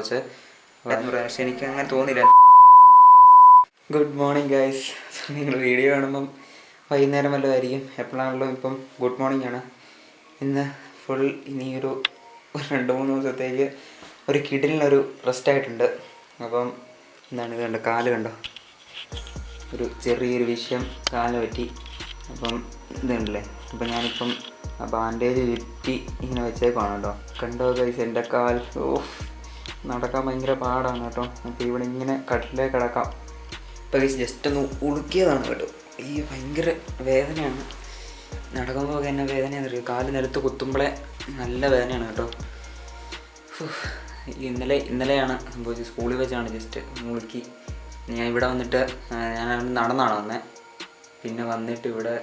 കുറച്ച് പക്ഷെ എനിക്ക് അങ്ങനെ തോന്നില്ല ഗുഡ് മോർണിംഗ് ഗൈസ് നിങ്ങൾ വീഡിയോ കാണുമ്പം വൈകുന്നേരം വല്ലതും ആയിരിക്കും എപ്പോഴാണല്ലോ ഇപ്പം ഗുഡ് മോർണിംഗ് ആണ്. ഇന്ന് ഫുൾ ഇനിയൊരു രണ്ട് മൂന്ന് ദിവസത്തേക്ക് ഒരു കിടിലിനൊരു റെസ്റ്റ് ആയിട്ടുണ്ട്. അപ്പം എന്താണ് ഇത് കണ്ടോ? കാൽ കണ്ടോ? ഒരു ചെറിയൊരു വിഷയം കാൽ പറ്റി. അപ്പം ഇതുണ്ടല്ലേ അപ്പം ഞാനിപ്പം ആ ബാൻഡേജ് ചുറ്റി ഇങ്ങനെ വെച്ചേക്കാണ് കേട്ടോ. കണ്ടോ ഗൈസ് എന്റെ കാൽ? ഓഫ് നടക്കാൻ ഭയങ്കര പാടാണ് കേട്ടോ. അപ്പോൾ ഇവിടെ ഇങ്ങനെ കട്ടിലേ കിടക്കാം. ഇപ്പോൾ ജസ്റ്റ് ഒന്ന് ഉളുക്കിയതാണ് കേട്ടോ. ഈ ഭയങ്കര വേദനയാണ്. നടക്കുമ്പോൾ എന്നെ വേദനയാണ് അറിയാം? കാൽ നിലത്ത് കുത്തുമ്പോഴേ നല്ല വേദനയാണ് കേട്ടോ. ഇന്നലെ ഇന്നലെയാണ് സംഭവിച്ചത്. സ്കൂളിൽ വെച്ചാണ് ജസ്റ്റ് മുളുക്കി ഞാൻ ഇവിടെ വന്നിട്ട് ഞാൻ നടന്നാണ് വന്നത് പിന്നെ വന്നിട്ട് ഇവിടെ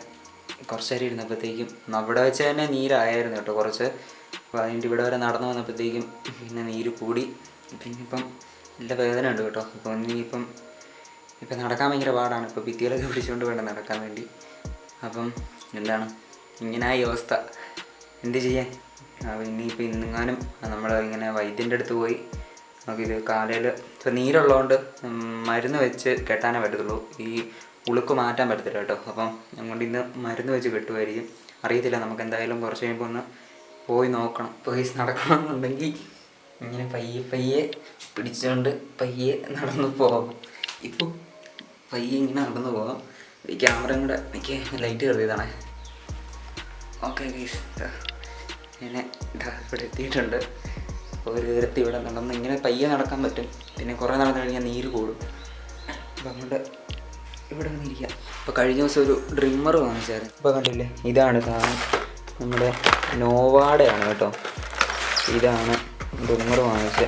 കുറച്ച് നേരം ഇരുന്നപ്പോഴത്തേക്കും അവിടെ വെച്ച് തന്നെ നീരായിരുന്നു കേട്ടോ കുറച്ച്. അതിന്റെ ഇവിടെ വരെ നടന്നു വന്നപ്പോഴത്തേക്കും പിന്നെ നീര് കൂടി. പിന്നെ ഇപ്പം നല്ല വേദന ഉണ്ട് കേട്ടോ. അപ്പോൾ ഇനിയിപ്പം ഇപ്പം നടക്കാൻ ഭയങ്കര പാടാണ്. ഇപ്പോൾ ഭിത്തികളൊക്കെ പിടിച്ചുകൊണ്ട് വേണം നടക്കാൻ വേണ്ടി. അപ്പം എന്താണ്? ഇങ്ങനെ ഈ അവസ്ഥ. എന്ത് ചെയ്യാൻ? ഇനിയിപ്പോൾ ഇന്നെങ്ങാനും നമ്മൾ ഇങ്ങനെ വൈദ്യന്റെ അടുത്ത് പോയി നമുക്കിത് കാലയിൽ ഇപ്പോൾ നീരുള്ളതുകൊണ്ട് മരുന്ന് വെച്ച് കെട്ടാനേ പറ്റത്തുള്ളൂ. ഈ ഉളുക്ക് മാറ്റാൻ പറ്റത്തില്ല കേട്ടോ. അപ്പം അതുകൊണ്ട് ഇന്ന് മരുന്ന് വെച്ച് കെട്ടുമായിരിക്കും അറിയത്തില്ല. നമുക്ക് എന്തായാലും കുറച്ച് കഴിയുമ്പോൾ ഒന്ന് പോയി നോക്കണം. പോയി നടക്കണമെന്നുണ്ടെങ്കിൽ ഇങ്ങനെ പയ്യെ പയ്യെ പിടിച്ചുകൊണ്ട് പയ്യെ നടന്നു പോകാം. ഇപ്പോൾ പയ്യെ ഇങ്ങനെ നടന്നു പോകാം. ഈ ക്യാമറയും കൂടെ എനിക്ക് ലൈറ്റ് കയറിയതാണേ ഓക്കെ ഗീസ് ഇങ്ങനെ ഇവിടെ എത്തിയിട്ടുണ്ട്. ഒരു നേരത്തെ ഇവിടെ നടന്ന് ഇങ്ങനെ പയ്യെ നടക്കാൻ പറ്റും. പിന്നെ കുറേ നടന്നു കഴിഞ്ഞാൽ നീര് കൂടും. അപ്പം അങ്ങോട്ട് ഇവിടെ വന്നിരിക്കുക അപ്പോൾ കഴിഞ്ഞ ദിവസം ഒരു ഡ്രിമ്മർ വാങ്ങിച്ചായിരുന്നു. അപ്പോൾ കണ്ടില്ലേ? ഇതാണ് സാധനം. നമ്മുടെ നോവാടയാണ് കേട്ടോ. ഇതാണ് ഡ്രിമ്മർ വാങ്ങിച്ച.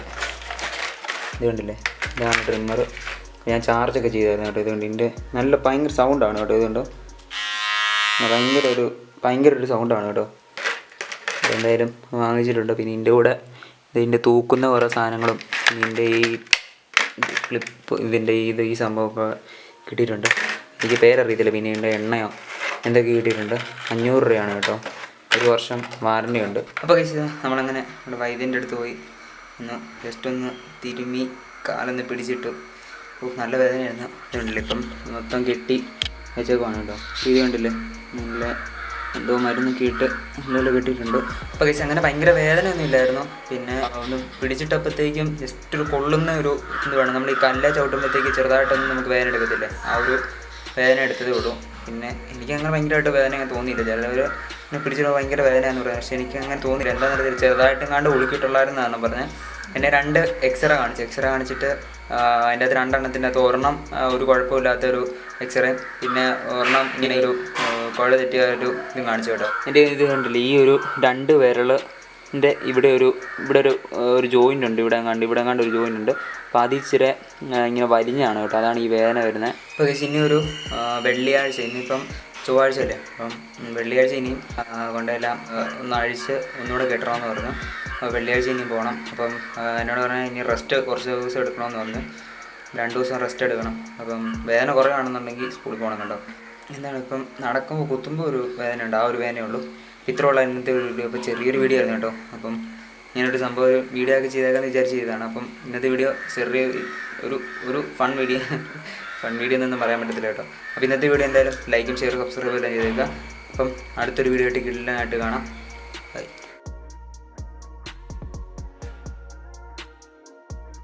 ഇത് കണ്ടില്ലേ? ഇതാണ് ഡ്രിമ്മർ. ഞാൻ ചാർജൊക്കെ ചെയ്തായിരുന്നു കേട്ടോ. ഇതുകൊണ്ട് ഇതിന്റെ നല്ല ഭയങ്കര സൗണ്ടാണ് കേട്ടോ. ഇതുകൊണ്ട് ഭയങ്കര ഒരു ഭയങ്കര ഒരു സൗണ്ടാണ് കേട്ടോ. എന്തായാലും വാങ്ങിച്ചിട്ടുണ്ട്. പിന്നെ ഇതിന്റെ കൂടെ ഇതിന്റെ തൂക്കുന്ന കുറേ സാധനങ്ങളും ഇതിന്റെ ഈ ക്ലിപ്പ് ഇതിന്റെ ഇത് ഈ സംഭവമൊക്കെ കിട്ടിയിട്ടുണ്ട്. എനിക്ക് പേരറിയത്തില്ല. പിന്നെ ഇതിന്റെ എണ്ണയോ എന്തൊക്കെ കിട്ടിയിട്ടുണ്ട്? അഞ്ഞൂറ് രൂപയാണ് കേട്ടോ. ഒരു വർഷം വാറണ്ടി ഉണ്ട് അപ്പോൾ കഴിച്ചത് നമ്മളങ്ങനെ നമ്മുടെ വൈദ്യന്റെ അടുത്ത് പോയി ഒന്ന് ജസ്റ്റ് ഒന്ന് തിരുമ്മി കാലൊന്ന് പിടിച്ചിട്ടു. ഓ നല്ല വേദനയായിരുന്നു. ഇതുണ്ടല്ലേ ഇപ്പം മൊത്തം കെട്ടി വെച്ചേക്കുവാണ് കേട്ടോ. ഇത് കണ്ടില്ലേ? നല്ല എന്തോ മരുന്നൊക്കെ ഇട്ട് നല്ലപോലെ കെട്ടിയിട്ടുണ്ട്. അപ്പോൾ കഴിച്ച് അങ്ങനെ ഭയങ്കര വേദനയൊന്നും ഇല്ലായിരുന്നു. പിന്നെ ഒന്ന് പിടിച്ചിട്ടപ്പോഴത്തേക്കും ജസ്റ്റ് ഒരു കൊള്ളുന്ന ഒരു ഇത് വേണം. നമ്മൾ ഈ കല്ല ചവിട്ടുമ്പോഴത്തേക്ക് ചെറുതായിട്ടൊന്നും നമുക്ക് വേദന എടുക്കത്തില്ലേ. ആ ഒരു വേദന എടുത്തതേ ഉള്ളൂ. പിന്നെ എനിക്ക് അങ്ങനെ ഭയങ്കരമായിട്ട് വേദന തോന്നിയില്ല. ചിലവർ എന്നെ പിടിച്ചിട്ട് ഭയങ്കര വേദനയാണെന്ന് പറയാം. പക്ഷേ എനിക്ക് അങ്ങനെ തോന്നില്ല എന്താണെന്ന് അറിയത്തില്ല ചെറുതായിട്ടും കണ്ട് എന്നാണ് പറഞ്ഞത് എന്നെ രണ്ട് എക്സ്റേ കാണിച്ചു. എക്സ്റേ കാണിച്ചിട്ട് അതിന്റെ അകത്ത് രണ്ടെണ്ണത്തിന്റെ അകത്ത് ഒരെണ്ണം ഒരു കുഴപ്പമില്ലാത്തൊരു എക്സ്റേ പിന്നെ ഒരെണ്ണം ഇങ്ങനെ ഒരു കുഴ തെറ്റിയ ഒരു ഇതും കാണിച്ചു കേട്ടോ. എന്റെ ഇത് കണ്ടില്ല? ഈ ഒരു രണ്ട് വിരളിന്റെ ഇവിടെ ഒരു ഇവിടെ ഒരു ഒരു ജോയിന്റ് ഉണ്ട്. ഇവിടെ കണ്ട് ഇവിടെ കണ്ട് ഒരു ജോയിന്റ് ഉണ്ട്. അപ്പോൾ അത് ഇച്ചിരി ഇങ്ങനെ വലിഞ്ഞാണ് കേട്ടോ. അതാണ് ഈ വേദന വരുന്നത്. ഇപ്പോൾ ഇനി ഒരു വെള്ളിയാഴ്ച ഇനിയിപ്പം ചൊവ്വാഴ്ച അല്ലേ അപ്പം വെള്ളിയാഴ്ച ഇനിയും കൊണ്ടെല്ലാം ഒന്ന് അഴിച്ച് ഒന്നുകൂടെ കെട്ടണമെന്ന് പറഞ്ഞു. അപ്പോൾ വെള്ളിയാഴ്ച ഇനിയും പോകണം. അപ്പം എന്നോട് പറഞ്ഞാൽ ഇനി റെസ്റ്റ് കുറച്ച് ദിവസം എടുക്കണമെന്ന് പറഞ്ഞു. രണ്ട് ദിവസം റെസ്റ്റ് എടുക്കണം. അപ്പം വേദന കുറവാണെന്നുണ്ടെങ്കിൽ സ്കൂളിൽ പോകണം കേട്ടോ. എന്താണ് ഇപ്പം നടക്കുമ്പോൾ കുത്തുമ്പോൾ ഒരു വേദന ഉണ്ട് ആ ഒരു വേദനയുള്ളൂ ഇത്രയുള്ള ഇന്നത്തെ വീഡിയോ ഇപ്പോൾ ചെറിയൊരു വീഡിയോ ആയിരുന്നു കേട്ടോ. അപ്പം ഞാനൊരു സംഭവം വീഡിയോ ഒക്കെ ചെയ്തേക്കാന്ന് വിചാരിച്ച് ചെയ്തതാണ്. അപ്പം ഇന്നത്തെ വീഡിയോ ചെറിയ ഒരു ഒരു ഫൺ വീഡിയോ ഫൺ വീഡിയോ എന്നൊന്നും പറയാൻ പറ്റത്തില്ല കേട്ടോ. അപ്പോൾ ഇന്നത്തെ വീഡിയോ എന്തായാലും ലൈക്കും ഷെയറും സബ്സ്ക്രൈബ് എല്ലാം ചെയ്തേക്കുക. അപ്പം അടുത്തൊരു വീഡിയോ ആയിട്ട് കിട്ടില്ലാനായിട്ട് കാണാം.